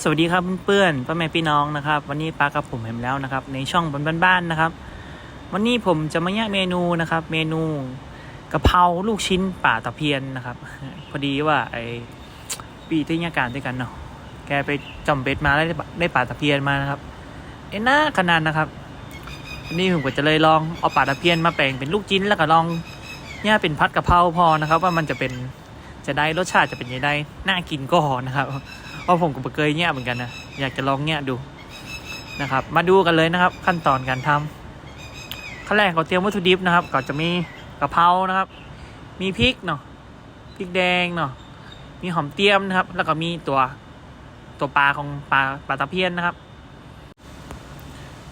สวัสดีครับเพื่อนๆพ่อแม่พี่น้องนะครับ วันนี้ปากับผมเห็นแล้วนะครับ ในช่องบนบ้านๆนะครับ วันนี้ผมจะมาแยกเมนูนะครับ เมนูกะเพราลูกชิ้นป่าตะเพียนนะครับ พอดีว่าไอ้ปีที่ยาการด้วยกันเนาะแกไปจอมเบ็ดมาได้ได้ป่าตะเพียนมานะครับเอ็น่าขนาดนะครับวันนี้ผมก็จะเลยลองเอาป่าตะเพียนมาแปลงเป็นลูกชิ้นแล้วก็ลองเนี่ยเป็นพัดกะเพราพอนะครับ ว่ามันจะเป็นจะได้รสชาติจะเป็นยังไงน่ากินก็นะครับ เพราะผมก็เคยเงี้ยเหมือนกันนะอยากจะลองเงี้ยดูนะครับ มาดูกันเลยนะครับ ขั้นตอนการทำขั้นแรกเราเตรียมวัตถุดิบนะครับ ก็จะมีกะเพรานะครับ มีพริกเนาะพริกแดงเนาะมีหอมเตียมนะครับ แล้วก็มีตัวตัวปลาของปลาปลาตะเพียนนะครับ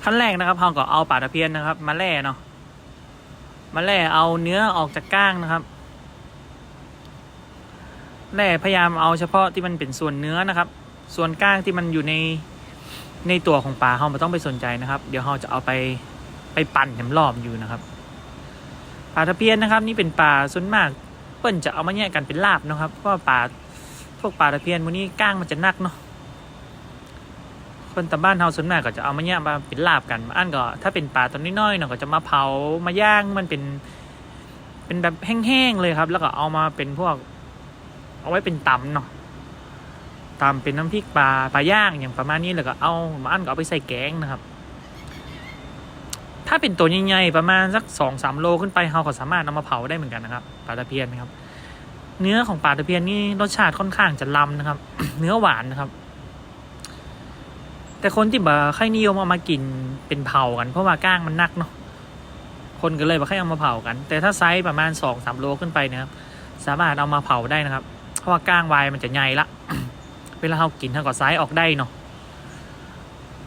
ขั้นแรกนะครับเราก็เอาปลาตะเพียนนะครับ มาแล่เนาะมาแล่เอาเนื้อออกจากก้างนะครับ แร่พยายามเอาเฉพาะที่มันเป็นส่วนเนื้อนะครับ ส่วนก้างที่มันอยู่ในในตัวของปลาเราไม่ต้องไปสนใจนะครับ เดี๋ยวเราจะเอาไปไปปั่นแหมรอบอยู่นะครับปลาตะเพียนนะครับ นี่เป็นปลาส่วนมากเปิ้นจะเอามาแยกกันเป็นลาบนะครับเพราะว่าปลาพวกปลาตะเพียนพวกนี้ก้างมันจะหนักเนาะคนตามบ้านเราส่วนมากก็จะเอามาแยกมาเป็นลาบกันอันก็ ถ้าเป็นปลาตัวน้อยๆเนาะก็จะมาเผามาย่างมันเป็น เป็นแบบแห้งๆเลยครับ แล้วก็เอามาเป็นพวก เอาไว้เป็นตำเนาะตำเป็นน้ำพริกปลาปลาย่างอย่างประมาณนี้แล้วก็เอามาอันก็เอาไปใส่แกงนะครับ ถ้าเป็นตัวใหญ่ๆประมาณสักสองสามโลขึ้นไปเราก็สามารถนำมาเผาได้เหมือนกันนะครับปลาตะเพียนนะครับ เนื้อของปลาตะเพียนนี่รสชาติค่อนข้างจะล้ำนะครับ เนื้อหวานนะครับ แต่คนที่บ่ค่อยนิยมเอามากินเป็นเผากัน เพราะว่าก้างมันหนักเนาะคนก็เลยบ่ค่อยเอามาเผากัน แต่ถ้าไซส์ประมาณสองสามโลขึ้นไปนะครับสามารถเอามาเผาได้นะครับ เพราะว่าก้างวายมันจะใหญ่ละ เวลาเรากินเท่ากับไซส์ออกได้เนาะ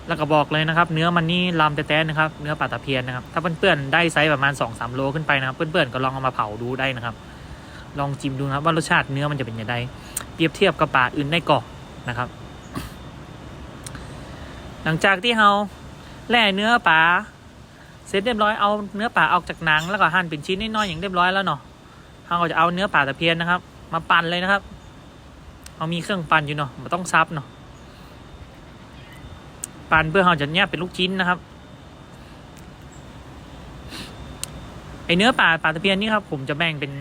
แล้วก็บอกเลยนะครับ เนื้อมันนี่ลำแต่ๆนะครับ เนื้อปลาตะเพียนนะครับ ถ้าเพื่อนๆได้ไซส์ประมาณ2อสโลขึ้นไปนะครับ เพื่อนๆก็ลองเอามาเผาดูได้นะครับ ลองจิ้มดูนะครับว่ารสชาติเนื้อมันจะเป็นยังไงเปรียบเทียบกับปลาอื่นได้ก่อนนะครับ หลังจากที่เราแล่เนื้อปลาเสร็จเรียบร้อยเอาเนื้อปลาออกจากหนังแล้วก็หั่นเป็นชิ้นน้อยๆอย่างเรียบร้อยแล้วเนาะเราก็จะเอาเนื้อปลาตะเพียนนะครับ มาปั่นเลยนะครับ เอามีเครื่องปั่นอยู่เนาะไม่ต้องซับเนาะปั่นเพื่อเราจะแยกเป็นลูกชิ้นนะครับไอเนื้อปลาปลาตะเพียนนี่ครับผมจะแบ่งเป็น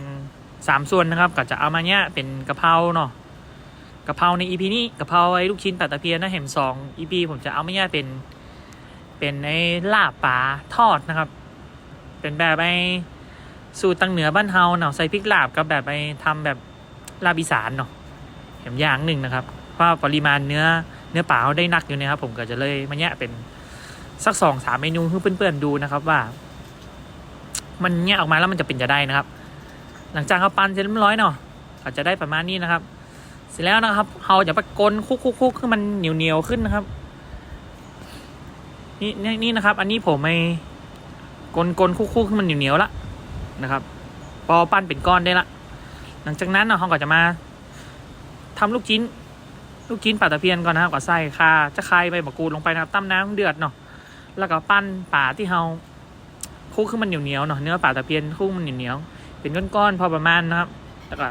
สามส่วนนะครับ ก็จะเอามาเนี้ยเป็นกะเพราเนาะกะเพราในอีพีนี้กะเพราไอ้ลูกชิ้นปลาตะเพียนนะเห็นสองอีพีผมจะเอามาเนี้ยเป็นเป็นไอ้ลาบปลาทอดนะครับ เป็นแบบไอ้สูตรตังเหนือบ้านเฮาเนาะใส่พริกลาบกับแบบไปทำแบบลาบอีสานเนาะ แถมอย่างหนึ่งนะครับเพราะปริมาณเนื้อเนื้อปล่าได้นักอยู่นะครับ ผมก็จะเลยมาแยะเป็นสักสองสามเมนูให้เพื่อนๆดูนะครับว่า มันแยะออกมาแล้วมันจะเป็นจะได้นะครับ หลังจากเขาปั้นเสร็จเรียบร้อยเนาะก็จะได้ประมาณนี้นะครับ เสร็จแล้วนะครับเราจะไปกลคุกคุกคุกให้มันเหนียวเหนียวๆขึ้นนะครับนี่นี่นี่นะครับ อันนี้ผมไม่กลกลคุกคุกให้มันเหนียวเหนียวๆละนะครับ พอปั้นเป็นก้อนได้ละ หลังจากนั้นเราก็จะมา ทำลูกชิ้น ลูกชิ้นปลาตะเพียนก่อนนะครับก็ใส่ข่าจะคายใบมะกรูดลงไปนะครับตั้มน้ำเดือดเนาะแล้วก็ปั้นปลาที่เราคลุกขึ้นมันเหนียวๆเนาะเนื้อปลาตะเพียนคลุกมันเหนียวๆเป็นก้อนๆพอประมาณนะครับ แล้วก็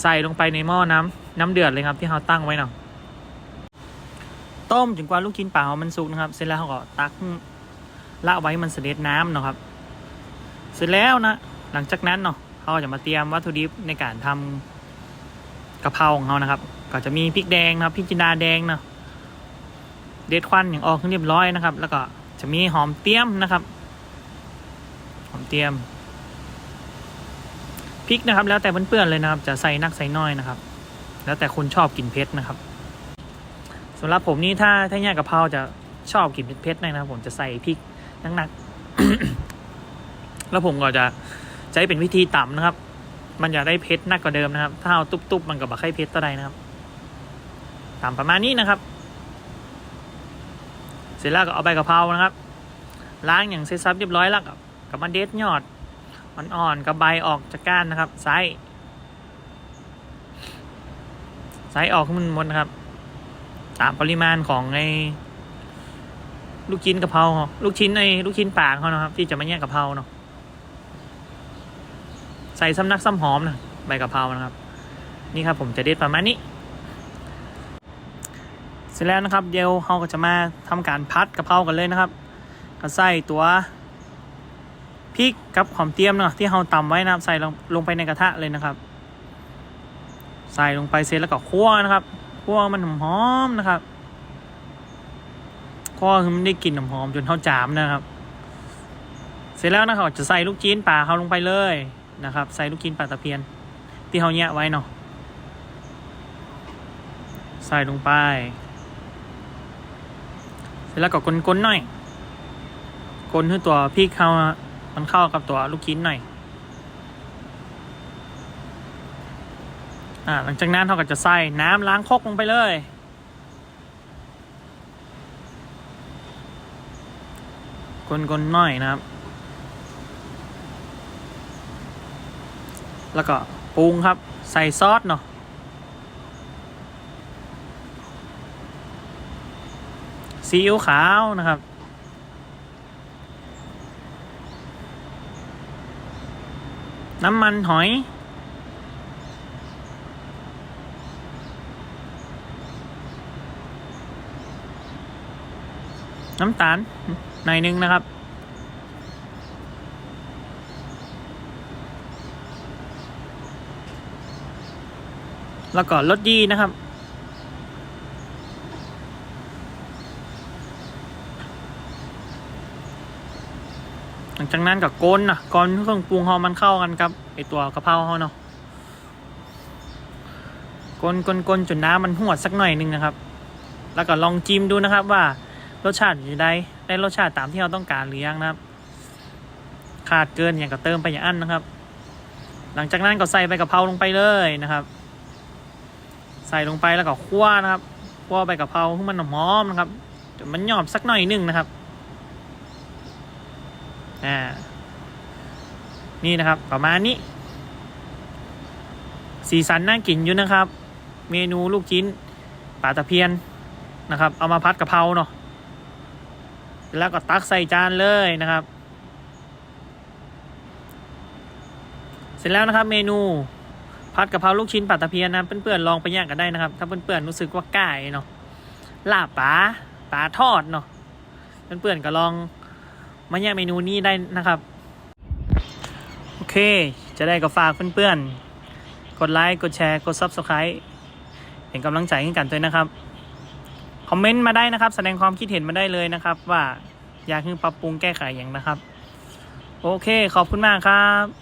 ใส่ลงไปในหม้อน้ำน้ำเดือดเลยครับที่เราตั้งไว้เนาะต้มจนกว่าลูกชิ้นปลาเรามันสุกนะครับ เสร็จแล้วเราก็ตักละไว้มันเสด็จน้ำเนาะครับ เสร็จแล้วนะหลังจากนั้นเนาะเขาจะมาเตรียมวัตถุดิบในการทำ กะเพราของเขานะครับ ก็จะมีพริกแดงนะครับพริกจินดาแดงเนาะเด็ดควันอย่างออกเรียบร้อยนะครับ แล้วก็จะมีหอมเตี้ยมนะครับ หอมเตี้ยมพริกนะครับ แล้วแต่เพื่อนๆเลยนะครับ จะใส่นักใส่น้อยนะครับ แล้วแต่คนชอบกินเผ็ดนะครับสำหรับผมนี่ถ้าถ้าแยกกะเพราจะชอบกินเผ็ดๆนะครับ ผมจะใส่พริกหนักๆแล้วผมก็จะใช้เป็นวิธีต่ำนะครับ มันจะได้เพชรนักกว่าเดิมนะครับ ถ้าเอาตุ๊บๆมันก็บักให้เพชรต่อใดนะครับต่ำประมาณนี้นะครับ เสร็จแล้วก็เอาใบกะเพรานะครับ ล้างอย่างเสร็จสับเรียบร้อยแล้วกับกับมันเด็ดยอดอ่อนๆกับใบออกจากก้านนะครับไซส์ไซส์ออกขึ้นมันหมดนะครับ ตามปริมาณของไอ้ลูกชิ้นกะเพราลูกชิ้นไอ้ลูกชิ้นปากเขานะครับ ที่จะมาแยกกะเพราเนาะ ใส่ซ้ำนักซ้ำหอมนะใบกะเพรานะครับ นี่ครับผมจะเด็ดประมาณนี้ เสร็จแล้วนะครับเดี๋ยวเราก็จะมาทำการพัดกะเพรากันเลยนะครับก็ใส่ตัวพริกกับหอมเทียมเนาะที่เราตำไว้นะครับใส่ลงลงไปในกระทะเลยนะครับ ใส่ลงไปเสร็จแล้วก็คั่วนะครับคั่วมันหอมๆนะครับคั่วคือมันได้กลิ่นหอมๆจนเท่าจามนะครับ เสร็จแล้วนะครับจะใส่ลูกจีนปลาเขาลงไปเลย นะครับ ใส่ลูกจีนปลาตะเพียน ที่เขาแยะไว้เนาะใส่ลงไป เสร็จแล้วก็กลนๆหน่อยกลนให้ตัวพริกเขามันเข้ากับตัวลูกชิ้นหน่อย อ่า หลังจากนั้นเขาก็จะใส่น้ำล้างคกลงไปเลย กลนๆหน่อยนะครับ แล้วก็ปรุงครับ ใส่ซอสเนาะซีอิ๊วขาวนะครับ น้ำมันหอย น้ำตาลหน่อยนึงนะครับ แล้วก็รสดีนะครับ หลังจากนั้นกับก้นนะก้อนเครื่องปรุงเฮามันเข้ากันครับไอตัวกะเพราเฮาเนาะก้นก้นก้นจนน้ำมันหวดสักหน่อยนึงนะครับ แล้วก็ลองจิ้มดูนะครับว่ารสชาติจะได้ได้รสชาติตามที่เราต้องการหรือยังนะครับ ขาดเกินอย่างก็เติมไปอย่างอั้นนะครับ หลังจากนั้นก็ใส่ใบกะเพราลงไปเลยนะครับ ใส่ลงไปแล้วก็คั่วนะครับคั่วใบกะเพราให้มันหอมนะครับจนมันหยอบสักหน่อยหนึงนะครับอ่านี่นะครับ ประมาณนี้ สีสันน่ากินอยู่นะครับ เมนูลูกชิ้นปลาตะเพียนนะครับ เอามาพัดกะเพราเนาะแล้วก็ตักใส่จานเลยนะครับ เสร็จแล้วนะครับเมนู ผัดกะเพราลูกชิ้นปลาตะเพียนนะเพื่อนๆลองไปย่างกันได้นะครับ ถ้าเพื่อนๆรู้สึกว่าก่ายเนาะลาบปลาปลาทอดเนาะเพื่อนๆก็ลองมาแยกเมนูนี้ได้นะครับ โอเค จะได้ก็ฝากเพื่อนๆ กดไลค์กดแชร์กด Subscribe เป็นกำลังใจให้กันด้วยนะครับคอมเมนต์มาได้นะครับ แสดงความคิดเห็นมาได้เลยนะครับ ว่าอยากให้ปรับปรุงแก้ไขอย่างนะครับ โอเค ขอบคุณมากครับ